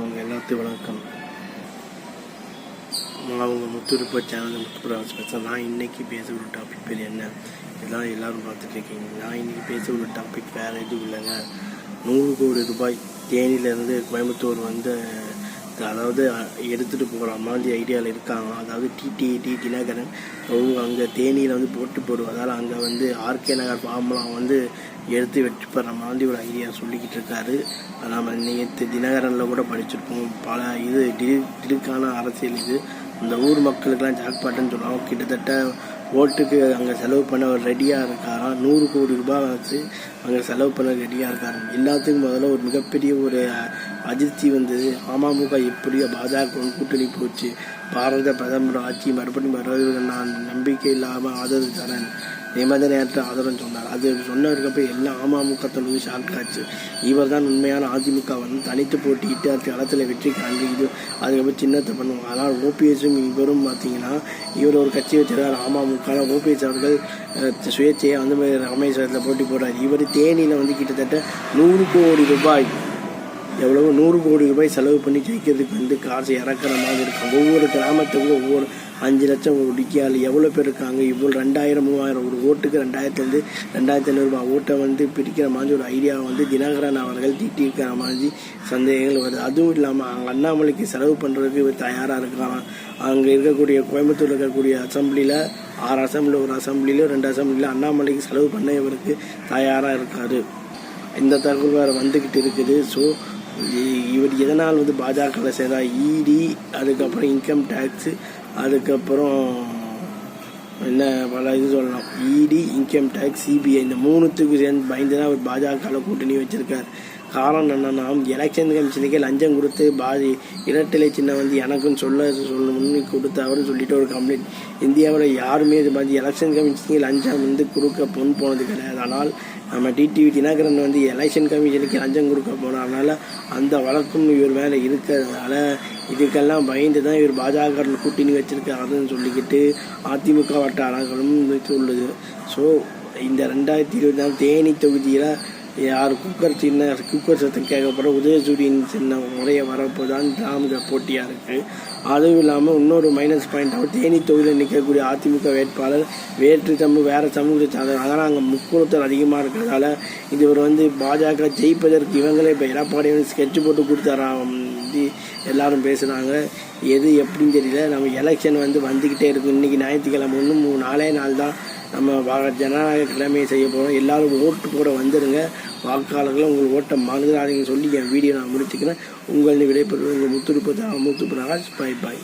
அவங்க எல்லாத்துக்கும் வணக்கம். அவங்க முத்துருப்ப சேனல் முத்துப்புராஜ் பேசுகிறேன் நான் இன்னைக்கு பேச ஒரு டாபிக் பேர் என்ன? இதெல்லாம் எல்லாரும் பார்த்துட்டு இருக்கீங்க. நான் இன்னைக்கு பேச ஒரு டாபிக் வேறு எதுவும் இல்லைங்க. நூறு கோடி ரூபாய் தேனியிலேருந்து கோயம்புத்தூர் வந்து அதாவது எடுத்துகிட்டு போகிற மாதிரி ஐடியாவில் இருக்காங்க. அதாவது டிடி டி தினகரன். அவங்க அங்கே தேனியில் வந்து போட்டு போடுவதால் அங்கே வந்து ஆர்கே நகர் ஃபார்ம்லாம் வந்து எடுத்து வெற்றி பெற மாதிரி ஒரு ஐடியா சொல்லிக்கிட்டு இருக்காரு. நம்ம நேற்று தினகரனில் கூட படிச்சிருப்போம். பல இது டிலுக்கான அரசியல் இது. இந்த ஊர் மக்களுக்கெல்லாம் ஜாக்பாட்டுன்னு சொல்லுவாங்க. கிட்டத்தட்ட ஓட்டுக்கு அங்கே செலவு பண்ண அவர் ரெடியாக இருக்காராம் நூறு கோடி ரூபாய் வச்சு அங்கே செலவு பண்ண ரெடியாக இருக்காராம் எல்லாத்துக்கும் முதல்ல ஒரு மிகப்பெரிய ஒரு அதிர்ச்சி வந்தது. அமமுக எப்படியோ பாஜக கூட்டணி போச்சு? பாரத பிரதமர் ஆட்சி மறுபடியும் வருவதற்கு நான் நம்பிக்கை இல்லாமல் ஆதரவு தரேன் நிபந்தனையற்ற ஆதரவு சொன்னார். அது சொன்னவருக்கு எல்லாம் அமமுக தொழில் ஆட்காச்சு. இவர் தான் உண்மையான அதிமுக வந்து தனித்து போட்டியிட்டு அது களத்தில் வெற்றி காண்பிக்குது. அதுக்கப்புறம் சின்னத்தை பண்ணுவாங்க. ஆனால் ஓபிஎஸும் இவரும் பார்த்தீங்கன்னா இவர் ஒரு கட்சி வச்சிருக்கார் அமமுக. ஓபிஎஸ் அவர்கள் சுயேட்சையாக அந்த வந்து ராமேஸ்வரத்தில் போட்டி போடுறார். இவர் தேனியில் வந்து கிட்டத்தட்ட நூறு கோடி ரூபாய் எவ்வளவோ நூறு கோடி ரூபாய் செலவு பண்ணி ஜெயிக்கிறதுக்கு வந்து காசு இறக்குற மாதிரி இருக்கும். ஒவ்வொரு கிராமத்துக்கும் ஒவ்வொரு அஞ்சு லட்சம் ஒடிக்கியால் எவ்வளோ பேர் இருக்காங்க? இவ்வளோ ரெண்டாயிரம் மூவாயிரம் ஒரு ஓட்டுக்கு ரெண்டாயிரத்துலேருந்து ரெண்டாயிரத்தி ஐநூறுரூபா ஓட்டை வந்து பிரிக்கிற மாதிரி ஒரு ஐடியா வந்து தினகரன் அவர்கள் தீட்டியிருக்கிற மாதிரி சந்தேகங்கள் வருது. அதுவும் இல்லாமல் அங்கே அண்ணாமலைக்கு செலவு பண்ணுறதுக்கு இவர் தயாராக இருக்கலாம் அங்கே இருக்கக்கூடிய கோயம்புத்தூரில் இருக்கக்கூடிய அசம்பிளியில் ஆறு அசம்பிளி ஒரு அசம்பிளியில் ரெண்டு அசம்பிளியில் அண்ணாமலைக்கு செலவு பண்ண இவருக்கு தயாராக இருக்காரு. இந்த தகவல் வேறு வந்துக்கிட்டு இருக்குது. ஸோ இவர் எதனால் வந்து பாஜகவில் சேர்ந்தால் இடி அதுக்கப்புறம் இன்கம் டேக்ஸு அதுக்கப்புறம் என்ன பல இது சொல்லலாம். இடி இன்கம் டேக்ஸ் சிபிஐ இந்த மூணுத்துக்கு சேர்ந்து பயந்து தான் அவர் பாஜகவில் கூட்டணி வச்சுருக்கார். காரணம் என்னென்னா எலெக்ஷன் கமிஷனுக்கே லஞ்சம் கொடுத்து பாதி இரட்டிலை சின்ன வந்து எனக்கும் சொல்ல சொல்லணும்னு கொடுத்தாருன்னு சொல்லிட்டு ஒரு கம்ப்ளைண்ட் இந்தியாவில் யாருமே இது பார்த்து எலெக்ஷன் கமிஷனுக்கு லஞ்சம் வந்து கொடுக்க பொன் போனது கிடையாது. ஆனால் நம்ம டிடிவி தினகரன் வந்து எலெக்ஷன் கமிஷனுக்கு லஞ்சம் கொடுக்க போனதுனால அந்த வழக்கும் இவர் மேலே இருக்கிறதுனால இதுக்கெல்லாம் பயந்து தான் இவர் பாஜக கூட்டணி வச்சுருக்காருன்னு சொல்லிக்கிட்டு அதிமுக வட்டாரங்களும் சொல்லுது ஸோ இந்த ரெண்டாயிரத்தி இருபத்தி நாலு தேனி தொகுதியில் யார் குக்கர் சின்ன குக்கர் சத்தம் கேட்கப்படுற உதயசூரியன் சின்ன முறையை வரப்போ தான் தாமத போட்டியாக இருக்குது அதுவும் இல்லாமல் இன்னொரு மைனஸ் பாயிண்ட் தேனி தொகுதியில் நிற்கக்கூடிய அதிமுக வேட்பாளர் வேற்று சமூக வேறு சமூகத்தை சார்ந்தவர் அதனால் அங்கே முக்குளத்தல் அதிகமாக இருக்கிறதால இது வந்து பாஜக ஜெயிப்பதற்கு இவங்களே இப்போ எடப்பாடி வந்து ஸ்கெட்ச் போட்டு கொடுத்தாராம் இது எல்லாரும் பேசுகிறாங்க எது எப்படின்னு தெரியல. நம்ம எலெக்ஷன் வந்து வந்துக்கிட்டே இருக்கும் இன்றைக்கி ஞாயிற்றுக்கிழமை ஒன்று மூணு நாலே நாள் தான் நம்ம ஜனநாயக கிழமையை செய்ய போகிறோம் எல்லாரும் ஓட்டு போட வந்துடுங்க வாக்காளர்கள் உங்கள் ஓட்டை மறந்துடாதீங்கன்னு சொல்லி என் வீடியோ நான் முடிச்சுக்கிறேன். உங்கள் விடைபெறுவது உங்கள் முத்துருப்பதா முத்து பிரகாஷ். பாய் பாய்